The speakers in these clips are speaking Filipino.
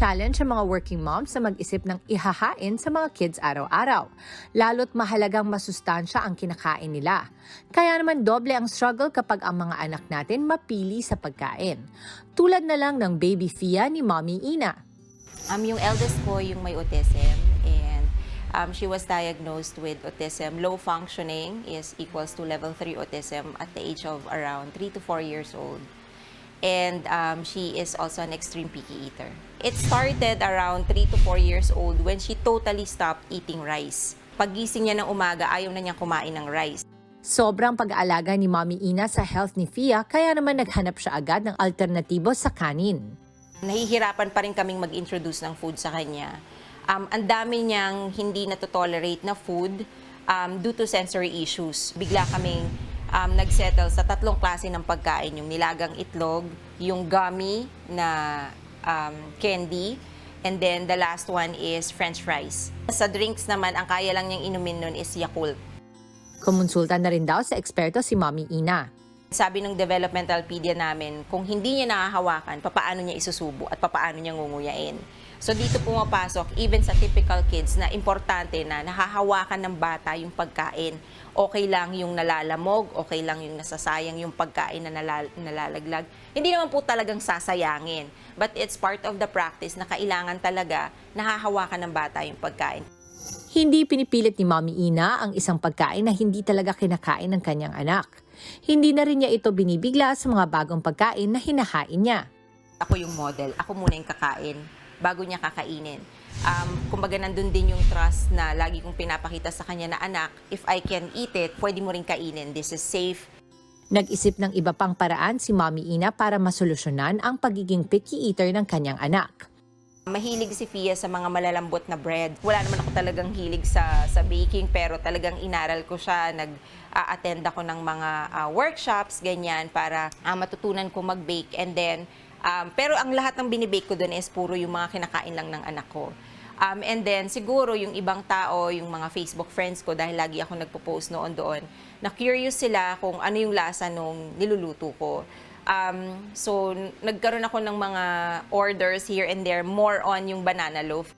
challenge sa mga working moms na mag-isip ng ihahain sa mga kids araw-araw. Lalo't mahalagang masustansya ang kinakain nila. Kaya naman doble ang struggle kapag ang mga anak natin mapili sa pagkain. Tulad na lang ng baby Fia ni Mommy Ina. Um, yung eldest ko, yung may autism, and um, she was diagnosed with autism. Low functioning is equals to level 3 autism at the age of around 3 to 4 years old. And um, she is also an extreme picky eater. It started around 3 to 4 years old when she totally stopped eating rice. Pagising niya ng umaga, ayaw na niyang kumain ng rice. Sobrang pag-aalaga ni Mommy Ina sa health ni Fia kaya naman naghanap siya agad ng alternatibo sa kanin. Nahihirapan pa rin kaming mag-introduce ng food sa kanya. Um, ang dami niyang hindi na-tolerate na food um, due to sensory issues. Bigla kaming um, nagsettle sa tatlong klase ng pagkain. Yung nilagang itlog, yung gummy na um, candy, and then the last one is french fries. Sa drinks naman, ang kaya lang niyang inumin nun is Yakult. Kumonsulta na rin daw sa eksperto si Mommy Ina. Sabi ng developmental pedia namin, kung hindi niya nakahawakan, papaano niya isusubo at papaano niya ngunguyain. So dito pumapasok, even sa typical kids, na importante na nahahawakan ng bata yung pagkain. Okay lang yung nalalamog, okay lang yung nasasayang yung pagkain na nalal- nalalaglag. Hindi naman po talagang sasayangin. But it's part of the practice na kailangan talaga nahahawakan ng bata yung pagkain. Hindi pinipilit ni Mommy Ina ang isang pagkain na hindi talaga kinakain ng kanyang anak. Hindi na rin niya ito binibigla sa mga bagong pagkain na hinahain niya. ako yung model, ako muna yung kakain bago niya kakainin. Um, kumbaga nandun din yung trust na lagi kong pinapakita sa kanya na anak, if I can eat it, pwede mo rin kainin. This is safe. Nag-isip ng iba pang paraan si Mommy Ina para masolusyonan ang pagiging picky eater ng kanyang anak. Mahilig si Fia sa mga malalambot na bread. Wala naman ako talagang hilig sa, sa baking, pero talagang inaral ko siya. Nag-attend ako ng mga ah, workshops, ganyan, para ah, matutunan ko mag-bake. And then, um, pero ang lahat ng binibake ko doon is puro yung mga kinakain lang ng anak ko. Um, and then, siguro yung ibang tao, yung mga Facebook friends ko, dahil lagi ako nagpo-post noon doon, na curious sila kung ano yung lasa nung niluluto ko. Um, so, nagkaroon ako ng mga orders here and there, more on yung banana loaf.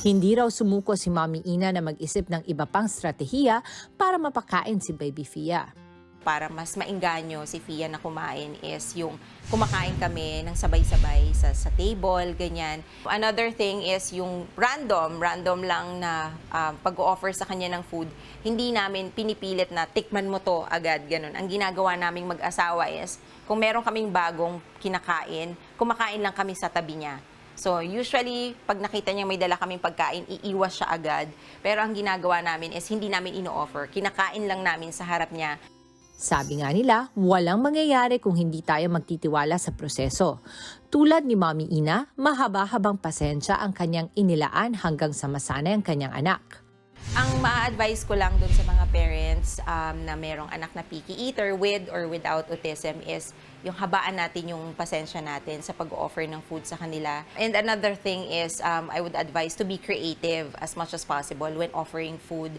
Hindi raw sumuko si Mommy Ina na mag-isip ng iba pang strategiya para mapakain si Baby Fia. Para mas mainganyo si Fia na kumain is yung kumakain kami ng sabay-sabay sa, sa table, ganyan. Another thing is yung random, random lang na um, pag-offer sa kanya ng food, hindi namin pinipilit na tikman mo to agad, ganun. Ang ginagawa naming mag-asawa is, kung meron kaming bagong kinakain, kumakain lang kami sa tabi niya. So, usually, pag nakita niya may dala kaming pagkain, iiwas siya agad. Pero ang ginagawa namin is hindi namin ino-offer. Kinakain lang namin sa harap niya. Sabi nga nila, walang mangyayari kung hindi tayo magtitiwala sa proseso. Tulad ni Mommy Ina, mahaba-habang pasensya ang kanyang inilaan hanggang sa masanay ang kanyang anak. Ang ma-advise ko lang dun sa mga parents um, na merong anak na picky eater with or without autism is yung habaan natin yung pasensya natin sa pag-offer ng food sa kanila. And another thing is um, I would advise to be creative as much as possible when offering food.